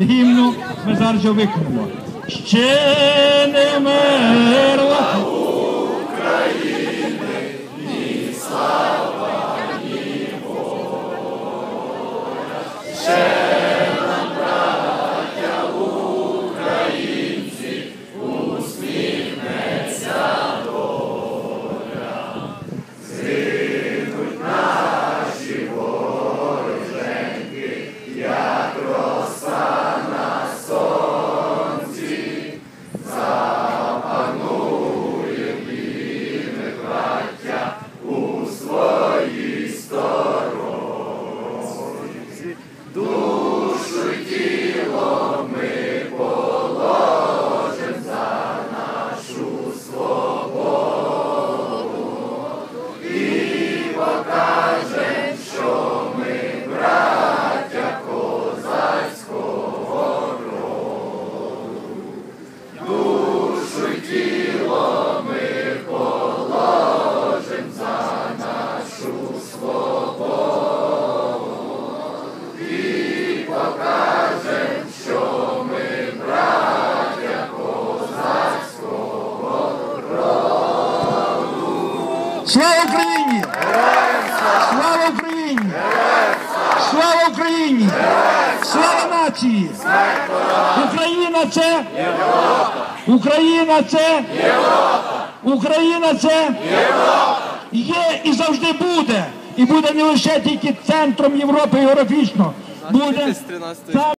Himno Mezar Jovecu. Ще Слава Україні! Слава Україні! Слава Україні! Слава нації! Україна це Україна це Україна це є і завжди буде. І буде не лише тільки центром Європи географічно. Буде з 13-ї сам